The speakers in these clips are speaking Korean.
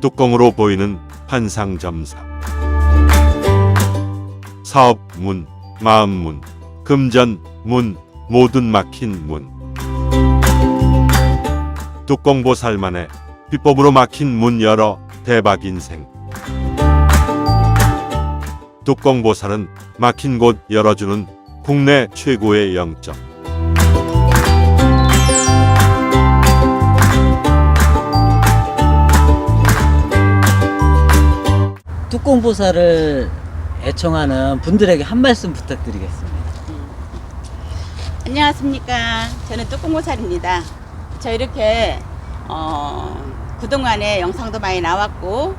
뚜껑으로 보이는 판상점사. 사업문, 마음문, 금전문, 모든 막힌 문. 뚜껑보살만의 비법으로 막힌 문 열어 대박 인생. 뚜껑보살은 막힌 곳 열어주는 국내 최고의 영점. 뚜껑보살을 애청하는 분들에게 한 말씀 부탁드리겠습니다. 안녕하십니까. 저는 뚜껑모살입니다. 저 이렇게 어, 그동안에 영상도 많이 나왔고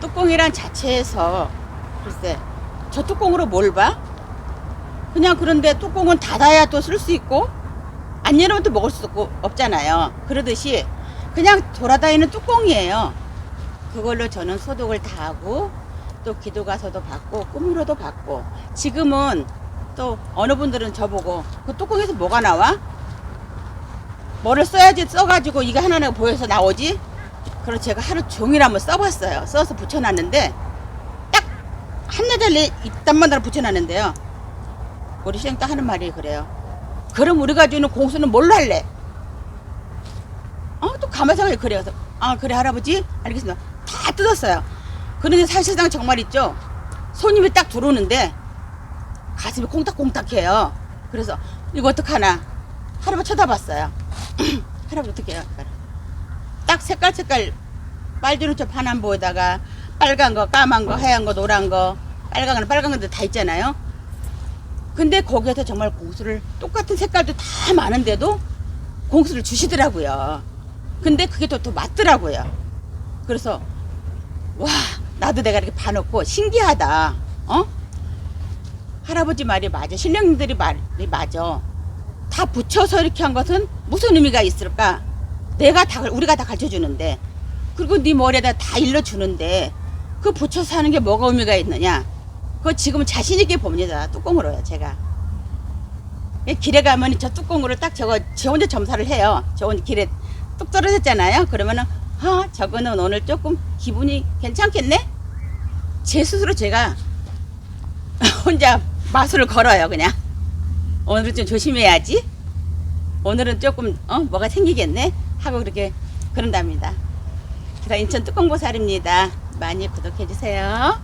뚜껑이란 자체에서 글쎄 저 뚜껑으로 뭘 봐? 그냥 그런데 뚜껑은 닫아야 또 쓸 수 있고 안 열으면 또 먹을 수 없고, 없잖아요. 그러듯이 그냥 돌아다니는 뚜껑이에요. 그걸로 저는 소독을 다 하고 또 기도 가서도 받고 꿈으로도 받고 지금은 또 어느 분들은 저보고 그 뚜껑에서 뭐가 나와? 뭐를 써야지 써가지고 이게 하나하나 보여서 나오지? 그래서 제가 하루 종일 한번 써봤어요. 써서 붙여놨는데 딱 한나절에 하나 붙여놨는데요. 우리 시장 또 하는 말이 그래요. 그럼 우리가 주는 공수는 뭘로 할래? 어, 또 가만히 그래요. 그래서, 아, 그래, 할아버지? 알겠습니다. 다 뜯었어요. 그런데 사실상 정말 있죠? 손님이 딱 들어오는데 가슴이 콩닥콩닥해요. 그래서 이거 어떡하나? 할아버지 쳐다봤어요. 할아버지 어떻게 해요? 딱 색깔 색깔 빨주노 초 파란 보에다가 빨간 거, 까만 거, 하얀 거, 노란 거, 빨간 거는 빨간 건데 다 있잖아요. 근데 거기에서 정말 공수를 똑같은 색깔도 다 많은데도 공수를 주시더라고요. 근데 그게 또, 또 맞더라고요. 그래서 와 나도 내가 이렇게 봐놓고 신기하다. 어? 할아버지 말이 맞아. 신령님들이 말이 맞아. 다 붙여서 이렇게 한 것은 무슨 의미가 있을까? 내가 다 우리가 다 가르쳐 주는데 그리고 네 머리에다 다 일러 주는데 그 붙여서 하는 게 뭐가 의미가 있느냐? 그거 지금 자신 있게 봅니다. 뚜껑으로요, 제가. 예, 길에 가면 저 뚜껑으로 딱 저거 저 혼자 점사를 해요. 저 길에 뚝 떨어졌잖아요. 그러면은 아 저거는 오늘 조금 기분이 괜찮겠네. 제 스스로 제가 혼자 마술을 걸어요, 그냥. 오늘은 좀 조심해야지. 오늘은 조금 어 뭐가 생기겠네 하고 그렇게 그런답니다. 그래서 인천 뚜껑보살입니다. 많이 구독해 주세요.